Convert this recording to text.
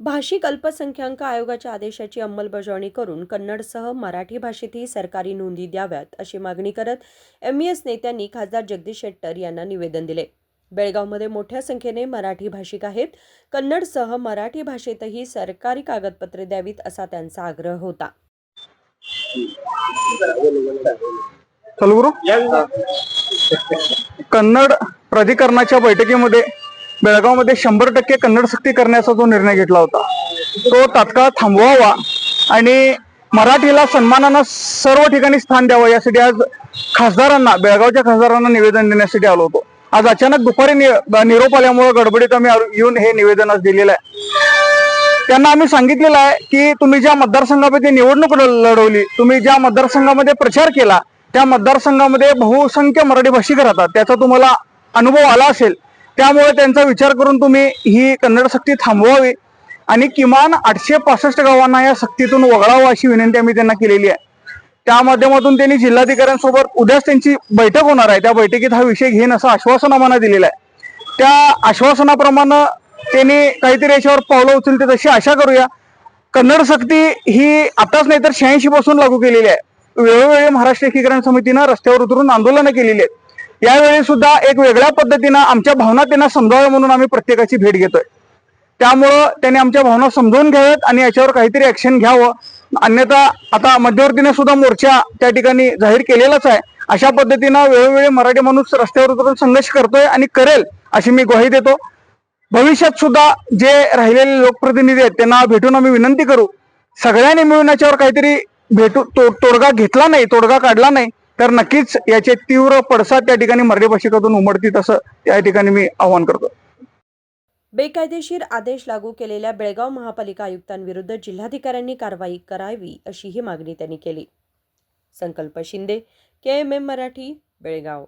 भाषिक अल्पसंख्याक आयोगाच्या आदेशाची अंमलबजावणी करून कन्नडसह मराठी भाषेतही सरकारी नोंदी द्याव्यात अशी मागणी करत एम ई एस नेत्यांनी खासदार जगदीश शेट्टर यांना निवेदन दिले. बेळगावमध्ये मोठ्या संख्येने मराठी भाषिक आहेत. कन्नडसह मराठी भाषेतही सरकारी कागदपत्रे द्यावीत असा त्यांचा आग्रह होता. कन्नड प्राधिकरणाच्या बैठकीमध्ये बेळगावमध्ये शंभर टक्के कन्नड सक्ती करण्याचा जो निर्णय घेतला होता तो तात्काळ थांबवावा आणि मराठीला सन्मानानं सर्व ठिकाणी स्थान द्यावं यासाठी आज खासदारांना बेळगावच्या खासदारांना निवेदन देण्यासाठी आलो होतो. आज अचानक दुपारी निरोप आल्यामुळे गडबडीत आम्ही येऊन हे निवेदन आज दिलेलं आहे. त्यांना आम्ही सांगितलेलं आहे की तुम्ही ज्या मतदारसंघामध्ये निवडणूक लढवली तुम्ही ज्या मतदारसंघामध्ये प्रचार केला त्या मतदारसंघामध्ये बहुसंख्य मराठी भाषिक राहतात त्याचा तुम्हाला अनुभव आला असेल त्यामुळे त्यांचा विचार करून तुम्ही ही कन्नड सक्ती थांबवावी आणि किमान आठशे पासष्ट गावांना या सक्तीतून वगळावं अशी विनंती आम्ही त्यांना केलेली आहे. त्या माध्यमातून त्यांनी जिल्हाधिकाऱ्यांसोबत उद्याच त्यांची बैठक होणार आहे. त्या बैठकीत हा विषय घेईन असं आश्वासन आम्हाला दिलेलं आहे. त्या आश्वासनाप्रमाणे त्यांनी काहीतरी याच्यावर पावलं उचलते तशी आशा करूया. कन्नड सक्ती ही आताच नाही तर शहाऐंशी पासून लागू केलेली आहे. वेळोवेळी महाराष्ट्र एकीकरण समितीनं रस्त्यावर उतरून आंदोलनं केलेली आहेत. यावेळी सुद्धा एक वेगळ्या पद्धतीनं आमच्या भावना त्यांना समजाव्या म्हणून आम्ही प्रत्येकाची भेट घेतोय. त्यामुळं त्यांनी आमच्या भावना समजून घ्याव्यात आणि याच्यावर काहीतरी ऍक्शन घ्यावं. अन्यथा आता मध्यवर्तीने सुद्धा मोर्चा त्या ठिकाणी जाहीर केलेलाच आहे. अशा पद्धतीनं वेळोवेळी मराठी माणूस रस्त्यावर उतरून संघर्ष करतोय आणि करेल अशी मी ग्वाही देतो. भविष्यात सुद्धा जे राहिलेले लोकप्रतिनिधी आहेत त्यांना भेटून आम्ही विनंती करू. सगळ्यांनी मिळून याच्यावर काहीतरी भेटू तो- तोडगा घेतला नाही तोडगा काढला नाही. तर नक्कीच याचे तीव्र पडसाद त्या ठिकाणी मराठी भाषिकातून उमडतील असं त्या ठिकाणी मी आवाहन करतो. बेकायदेशीर आदेश लागू केलेल्या बेळगाव महापालिका आयुक्तांविरुद्ध जिल्हाधिकाऱ्यांनी कारवाई करावी अशीही मागणी त्यांनी केली. Sankalp Shinde K M M Marathi Belgaum.